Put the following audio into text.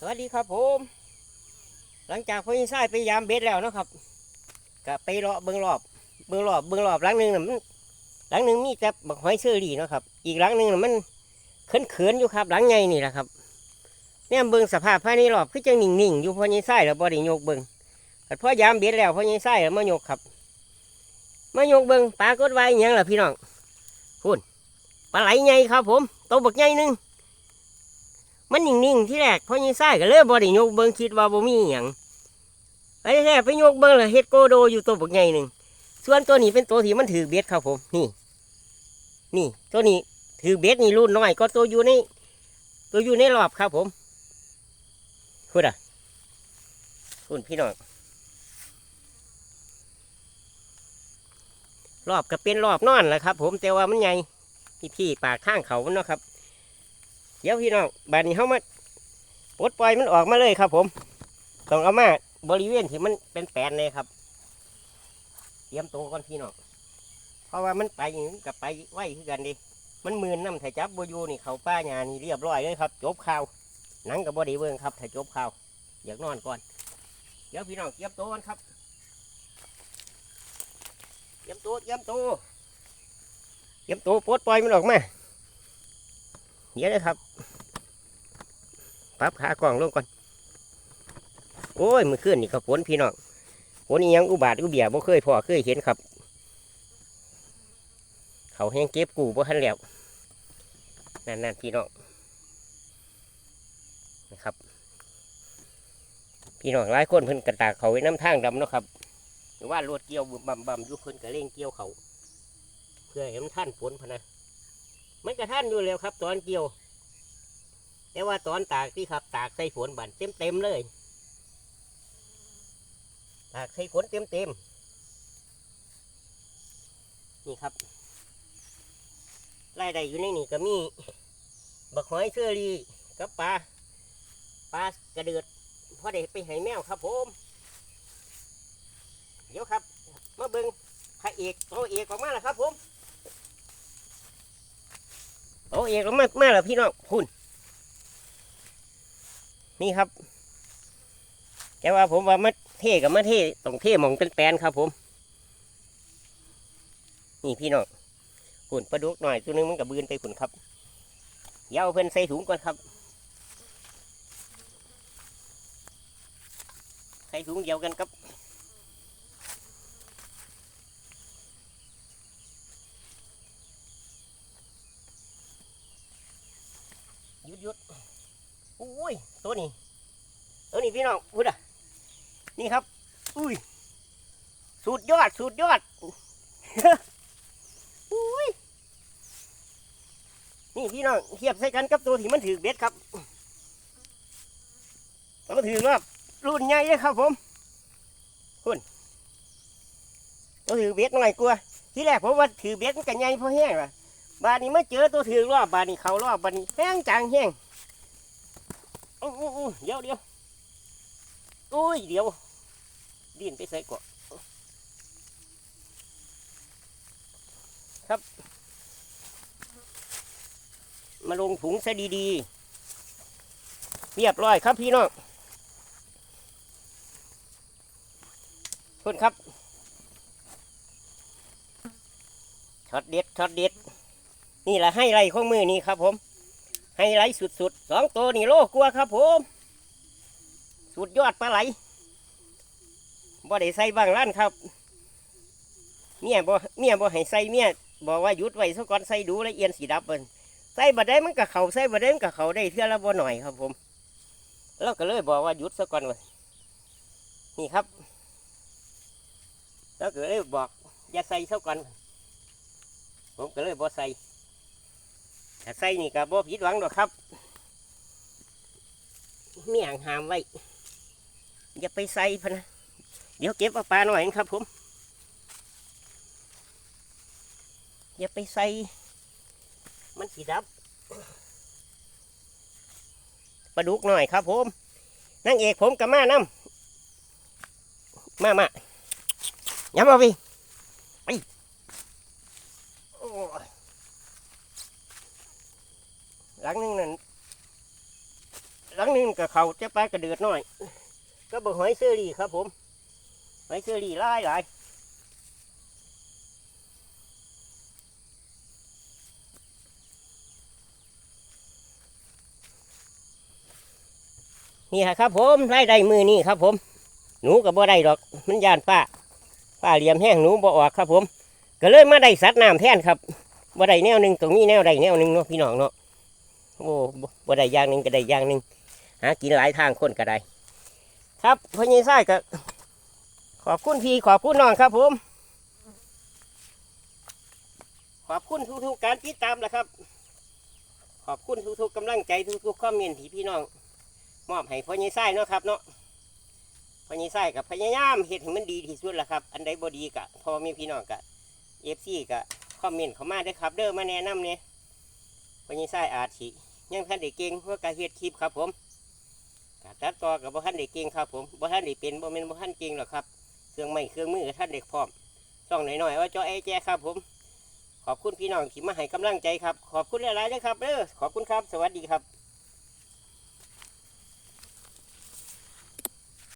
สวัสดีครับผม หลังจากพ่อยิงไส้ไปยามเบ็ดแล้วนะครับก็ไปเลาะเบิ้งรอบเบิ้งรอบเบิ้งรอบหลังหนึ่งน่ะมันหลังหนึ่งมีแต่บักหอยเชอรี่นะครับ อีกหลังหนึ่งน่ะมันเขินเขินๆอยู่ครับ หลังใหญ่นี่แหละครับเนี่ยเบิ้งสภาพภายในรอบคือจังนิ่งอยู่พ่อยิงไส้แล้วบ่ได้โยกเบิ้งแต่พอยามเบ็ดแล้วพ่อยิงไส้แล้วมายกครับมายกเบิ้งปลากดไว้อิหยังล่ะพี่น้องพูนปลาไหลใหญ่ครับผมโตบักใหญ่หนึ่ง มันนิ่งๆที่แรกพอยิงไส้ก็เลยบ่ได้ยกเบิ่งคิดว่าบ่มีหยังไอ้แท้ไปยกเบิ่งแล้วเฮ็ดโกโดอยู่ตัวบักใหญ่หนึ่งส่วนตัวนี้เป็นตัวที่มันถือเบ็ดครับผม นี่ นี่ ตัวนี้ถือเบ็ดนี่รุ่นน้อยก็ตัวอยู่ในตัวอยู่ในรอบครับผมคุณอะคุณพี่น้องรอบก็เป็นรอบนอนแหละครับ ผมแต่ว่ามันใหญ่พี่พี่ๆปากข้างเขาเนาะครับ เดี๋ยวพี่น้องบานนี้เขามาปลดปล่อยมันออกมาเลยครับผมต้องเอามาบริเวณที่มันเป็นแปลนเลยครับ เตรียมตัวก่อนพี่น้องเพราะว่ามันไปอย่างนี้กับไปไหวคือกันดิมันมืนน้ำถ่ายจับบอยูนี่เขาป้าหยานี่เรียบร้อยเลยครับ จบข่าวหนังกับบอดีเวิงครับถ่ายจบข่าวอยากนอนก่อน เดี๋ยวพี่น้องเตรียมตัวกันครับเตรียมตัวเตรียมตัวเตรียมตัวปลดปล่อยมันออกมา เดี๋ยนะครับปับขากล่องลงก่อน โอ้ยมือขึ้นนี่ก็ฝนพี่น้องฝนนี่ยังอุบาทอุเบียบ่เคยพอเคยเห็นครับ เขาแห้งเก็บกูบ่ทันแล้วนั่นนั่นพี่น้องนะครับ พี่น้องหลายคนเพิ่นกระตากเขาไว้น้ำทางดำเนาะครับหรือว่ารวดเกี่ยวบึมบำบำอยู่เพิ่นกระเร่งเกี่ยวเขา เพื่อให้มันท่านฝนพะนะ มันกระท่านอยู่แล้วครับ ตอนเกี่ยว แต่ว่าตอนตากที่ครับ ตากใส่ฝนบันเต็มเต็มเลย ตากใส่ฝนเต็มเต็มนี่ครับไล่ได้อยู่ในนี่ก็มีบักหอยเชอรี่กับปลาปลากระเดือดพอได้ไปให้แมวครับผม เดี๋ยวครับ มาเบิ้งพระเอกตัวเอกออกมาแล้วครับผม โอ้เอกแล้วมามาแล้วพี่น้องคุณนี่ครับ แต่ว่าผมว่ามาเท่กับมาเท่ต้องเท่หมองเป็นแปนครับ ผม นี่พี่น้องคุณปลาดุกหน่อยตัวนึงมันกับบืนไปคุณครับเยวเอาเพิ่นใส่ถุงก่อนครับ ใส่ถุงเดียวกันครับ ยุดยุดอุ้ยตัวนี้ตัวนี้พี่น้องพูดอะนี่ครับ อุ้ยสุดยอดสุดยอดอุ้ยนี่พี่น้องเทียบใส่กันกับตัวที่มันถือเบ็ดครับตัวถือรอบรุ่นใหญ่เลยครับผมคุณตัวถือเบ็ดหน่อยกลัวที่แรกผมว่าถือเบ็ดมันกันใหญ่เพราะแห้งว่ะ บานนี้มาเจอตัวถือรอบบานนี้เขารอบบานนี้แห้งจางแห้งอู้อู้อู้เดี๋ยวเดี๋ยวโอ้ยเดี๋ยวดินไปใส่ก่อนครับ มาลงถุงซะดีๆเรียบร้อยครับพี่น้องคุณครับช็อตเด็ดช็อตเด็ด นี่แหละให้ไรของมือนี่ครับผม ให้ไรสุดๆสองตัวนี่โลกลัวครับผม สุดยอดปลาไหลบ่ได้ใส่บางร้านครับ เมียบ่เมียบ่ให้ใส่เมียบอกว่าหยุดไว้ซะก่อนใส่ดูแล้วเอียนสีดับเบิ่นใส่บ่ได้มันก็เขาใส่บ่ได้มันก็เขาได้เท่าละบ่หน่อยครับผมแล้วก็เลยบอกว่าหยุดซะก่อนเลยนี่ครับแล้วก็เลยบอกอย่าใส่ซะก่อนผมก็เลยบ่ใส่ ถ้าใส่นี่ก็บ่ผิดหวังหรอกครับมีอ่างหามไว้ อย่าไปใส่พนะ เดี๋ยวเก็บปลาหน่อยครับผม อย่าไปใส่ มันสีดับปลาดุกหน่อยครับผมนางเอกผมกับมาน้ำมามาย้ำเอาไปโอ้ ลังนึงนั่นหลังนึงกับเขาจะไปกระเดือดหน่อย ก็บอกหอยเชอรีครับ ผมหอยเชอรี่หลายหลายนี่ครับผมไล่ได้มือนี่ครับผม หนูกับบ่ได้ดอก มันยานป้าป้าเหลี่ยมแห้งหนูบ่ออกครับผม ก็เลยมาได้สัตว์น้ำแทนครับบ่ได้แนวหนึ่งตรงนี้แนวใดแนวหนึ่งเนาะพี่น้องเนาะ โอ้บ่ได้อย่างหนึ่งก็ได้อย่างหนึ่งหากินหลายทางคนก็ได้ ครับพ่อใหญ่ไส้ก็ขอบคุณพี่ขอบคุณน้องครับผม ขอบคุณทุกๆการติดตามแหละครับ ขอบคุณทุกๆกำลังใจทุกๆคอมเมนต์ที่พี่น้อง มอบให้พ่อใหญ่ไส้เนาะครับเนาะพญายไส้กับพยายามเฮ็ดให้มันดีที่สุดแหละครับ อันใดบ่ดีกะพอมีพี่น้องกะเอฟซีกะคอมเมนต์เข้ามาได้ครับ เด้อมาแนะนำเนี่ยพญายไส้อาชี ยังท่านได้เก่งเพราะการเฮ็ดคลิปครับผมกะตัดต่อกับบ่ท่านได้เก่งครับผมบ่ท่านได้เป็นบ่แม่นบ่ท่านเก่งหรอกครับ เครื่องไม้เครื่องมือท่านเด็กพร้อมช่องหน่อยๆว่าจอไอแจครับผม ขอบคุณพี่น้องที่มาให้กำลังใจครับ ขอบคุณหลายๆนะครับเด้อขอบคุณครับ สวัสดีครับ